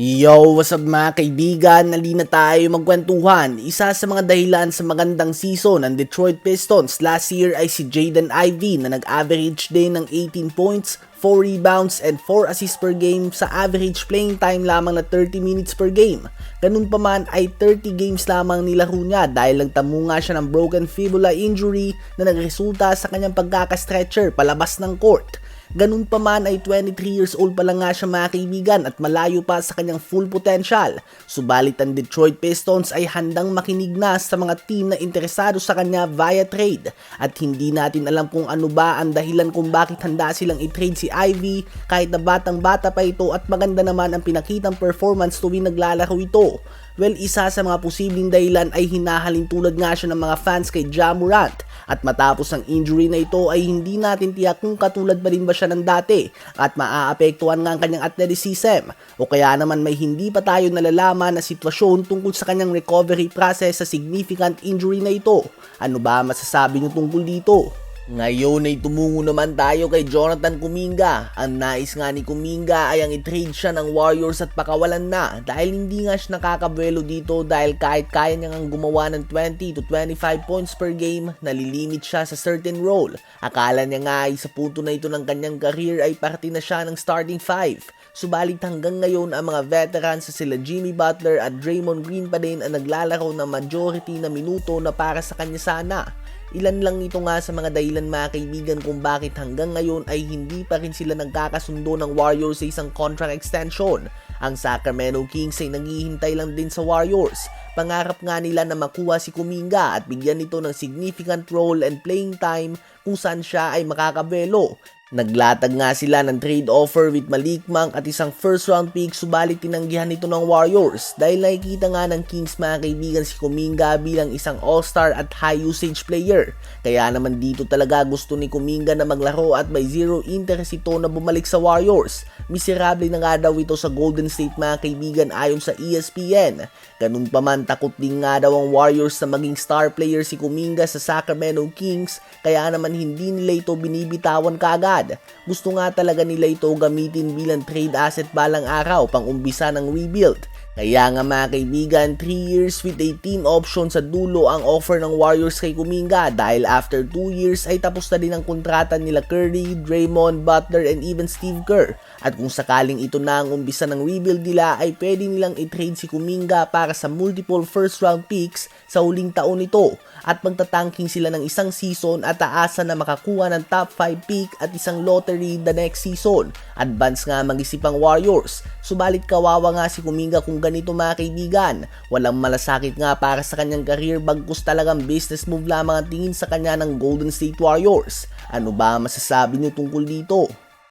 Yo, what's up mga kaibigan? Nali na tayo magkwentuhan. Isa sa mga dahilan sa magandang season ng Detroit Pistons last year ay si Jaden Ivey na nag-average din ng 18 points, 4 rebounds, and 4 assists per game sa average playing time lamang na 30 minutes per game. Ganun pa man ay 30 games lamang nilaro niya dahil nagtamo nga siya ng broken fibula injury na nagresulta sa kanyang pagkaka-stretcher palabas ng court. Ganun pa man ay 23 years old pa lang nga siya mga kaibigan at malayo pa sa kanyang full potential. Subalit ang Detroit Pistons ay handang makinig na sa mga team na interesado sa kanya via trade. At hindi natin alam kung ano ba ang dahilan kung bakit handa silang i-trade si Ivy kahit na batang bata pa ito at maganda naman ang pinakitang performance tuwing naglalaro ito. Well, isa sa mga posibleng dahilan ay hinahalin tulad nga siya ng mga fans kay Ja at matapos ang injury na ito ay hindi natin tiyak kung katulad pa rin ba siya ng dati at maaapektuhan nga ang kanyang athleticism o kaya naman may hindi pa tayo nalalaman na sitwasyon tungkol sa kanyang recovery process sa significant injury na ito. Ano ba masasabi niyo tungkol dito? Ngayon ay tumungo naman tayo kay Jonathan Kuminga. Ang nais nga ni Kuminga ay ang i-trade siya ng Warriors at pakawalan na dahil hindi nga siya nakakabuelo dito dahil kahit kaya niya ngang gumawa ng 20 to 25 points per game, nalilimit siya sa certain role. Akala niya nga ay sa punto na ito ng kanyang career ay parte na siya ng starting 5. Subalit hanggang ngayon ang mga veterans sa sila Jimmy Butler at Draymond Green pa din ang naglalaro ng majority na minuto na para sa kanya sana. Ilan lang ito nga sa mga dahilan mga kaibigan kung bakit hanggang ngayon ay hindi pa rin sila nagkakasundo ng Warriors sa isang contract extension. Ang Sacramento Kings ay naghihintay lang din sa Warriors. Pangarap nga nila na makuha si Kuminga at bigyan nito ng significant role and playing time kung saan siya ay makakabelo. Naglatag nga sila ng trade offer with Malik Monk at isang first round pick subalit tinanggihan nito ng Warriors dahil nakikita nga ng Kings mga kaibigan si Kuminga bilang isang all-star at high usage player. Kaya naman dito talaga gusto ni Kuminga na maglaro at may zero interest ito na bumalik sa Warriors. Miserable na nga daw ito sa Golden State mga kaibigan ayon sa ESPN. Ganun pa man takot din nga daw ang Warriors na maging star player si Kuminga sa Sacramento Kings kaya naman hindi nila ito binibitawan kaagad. Gusto nga talaga nila ito gamitin bilang trade asset balang araw pang umbisa ng rebuild. Kaya nga mga kaibigan, 3 years with a team option sa dulo ang offer ng Warriors kay Kuminga dahil after 2 years ay tapos na din ang kontrata nila Curry, Draymond, Butler, and even Steve Kerr. At kung sakaling ito na ang umbisa ng rebuild nila ay pwede nilang i-trade si Kuminga para sa multiple first round picks sa huling taon nito at magtatanking sila ng isang season at aasa na makakuha ng top 5 pick at isang lottery the next season. Advance nga mag-isip ang Warriors. Subalit kawawa nga si Kuminga kung ganito mga kaibigan. Walang malasakit nga para sa kanyang career bagkus talagang business move lamang ang tingin sa kanya ng Golden State Warriors. Ano ba masasabi niyo tungkol dito?